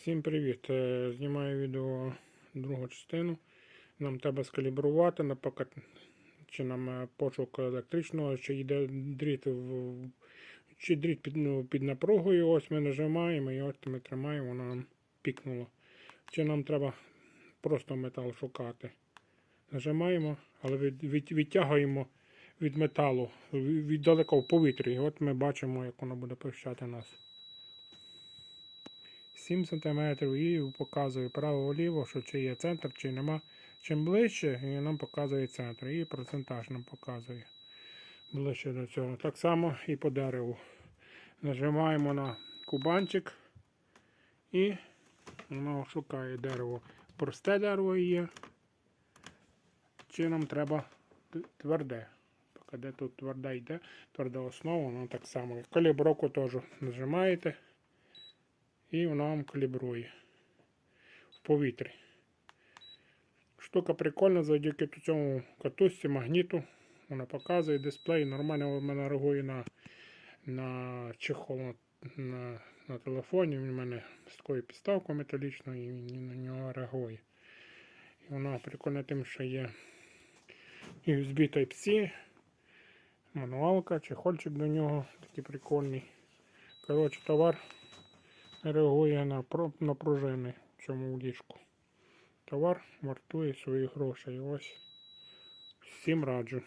Всім привіт! Е, Знімаю відео другу частину. Нам треба скалібрувати, наприклад, чи нам е, пошук електричного, чи йде дріт в, чи дріт під, ну, під напругою. Ось ми нажимаємо і ось ми тримаємо, воно нам пікнуло. Чи нам треба просто метал шукати. Нажимаємо, але від, від, відтягуємо від металу від, від далеко в повітрі. І от ми бачимо, як воно буде пищати нас. 7 см і показує право-ліво, що чи є центр, чи нема. Чим ближче, і нам показує центр. І процентаж нам показує ближче до цього. Так само і по дереву. Нажимаємо на кубанчик і воно шукає дерево. Просте дерево є. Чи нам треба тверде. Поки де тут тверде йде, тверда основа, воно так само. Калібровку теж нажимаєте і воно вам калібрує в повітрі. Штука прикольна завдяки цьому катусці, магніту. Вона показує дисплей. Нормально в мене реагує на, на чехол на, на, на телефоні. Він у мене з такою підставкою металічною і на нього реагує. І вона прикольна тим, що є USB Type-C, мануалка, чехольчик до нього такий прикольний. Коротше, товар реагує на, напружини на пружини в цьому ліжку. Товар вартує своїх грошей. Ось всім раджу.